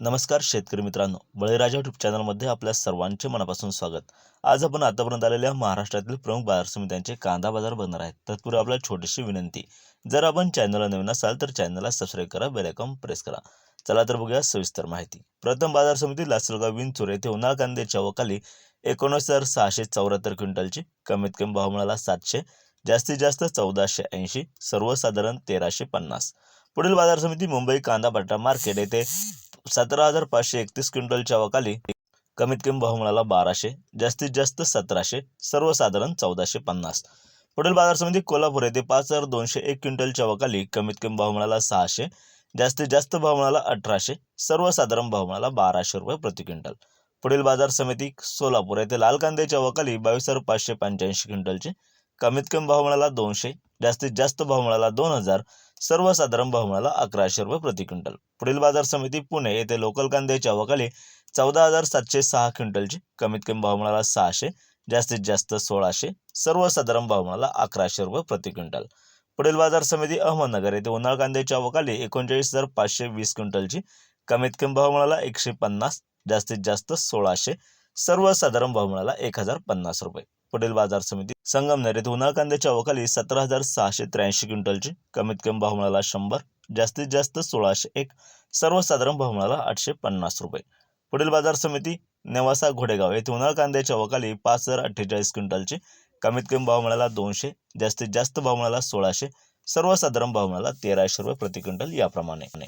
नमस्कार शेतकरी मित्रांनो बळीराजा यूट्यूब चॅनलमध्ये आपल्या सर्वांचे मनापासून स्वागत. आज आपण आतापर्यंत आलेल्या महाराष्ट्रातील प्रमुख बाजार समित्यांचे कांदा बाजार बनणार आहेत. तत्पूर्वी आपल्याला छोटीशी विनंती जर आपण चॅनलला नवीन असाल तर चॅनलला सबस्क्राईब करा बेलायकॉन प्रेस करा. चला तर बघूया सविस्तर माहिती. प्रथम बाजार समिती लासलगाव विंचूर येथे उन्हाळ कांद्याच्या वकाली एकोणीस हजार सहाशे चौऱ्याहत्तर क्विंटलची कमीत कमी भाव मिळाला सातशे जास्तीत जास्त चौदाशे ऐंशी सर्वसाधारण तेराशे पन्नास. पुढील बाजार समिती मुंबई कांदा बटा मार्केट येथे सतरा हजार पाचशे एकतीस क्विंटलच्या वकाली कमीत कमी भाव मिळाला बाराशे जास्तीत जास्त सतराशे सर्वसाधारण चौदाशे पन्नास. पुढील बाजार समिती कोल्हापूर येथे पाच हजार दोनशे एक क्विंटलच्या वकाली कमीत कमी भाव मिळाला सहाशे जास्तीत जास्त भाव मिळाला अठराशे सर्वसाधारण भाव मिळाला बाराशे रुपये प्रति क्विंटल. पुढील बाजार समिती सोलापूर येथे लाल कांद्याच्या वकाली बावीस हजार पाचशे पंच्याऐंशी क्विंटलचे कमीत कमी भाव मिळाला दोनशे जास्तीत जास्त भाव मिळाला दोन हजार सर्वसाधारण भाव मिळाला अकराशे रुपये प्रति क्विंटल. पुढील बाजार समिती पुणे येथे लोकल कांद्याच्या वकाली चौदा हजार सातशे सहा क्विंटलची कमीत कमी भाव मिळाला सहाशे जास्तीत जास्त सोळाशे सर्वसाधारण भाव मिळाला अकराशे रुपये प्रति क्विंटल. पुढील बाजार समिती अहमदनगर येथे उन्हाळ कांद्याच्या वकाली एकोणचाळीस हजार पाचशे वीस क्विंटलची कमीत कमी भाव मिळाला एकशे पन्नास जास्तीत जास्त सोळाशे सर्वसाधारण भाव मिळाला एक हजार पन्नास रुपये. पुढील बाजार समिती. संगमनेर उन्हाळ कांद्याच्या अवकाली सतरा हजार सहाशे त्र्याऐंशी क्विंटलची. कमीत कमी भाव मिळाला शंभर जास्तीत जास्त सोळाशे एक. सर्वसाधारण भाव मिळाला आठशे पन्नास रुपये. पुढील बाजार समिती नेवासा घोडेगाव येथे उन्हाळ कांद्याच्या अवकाली पाच हजार अठ्ठेचाळीस क्विंटलची. कमीत कमी भाव मिळाला दोनशे जास्तीत जास्त भाव मिळाला सोळाशे. सर्वसाधारण भाव मिळाला तेराशे रुपये प्रति क्विंटल याप्रमाणे.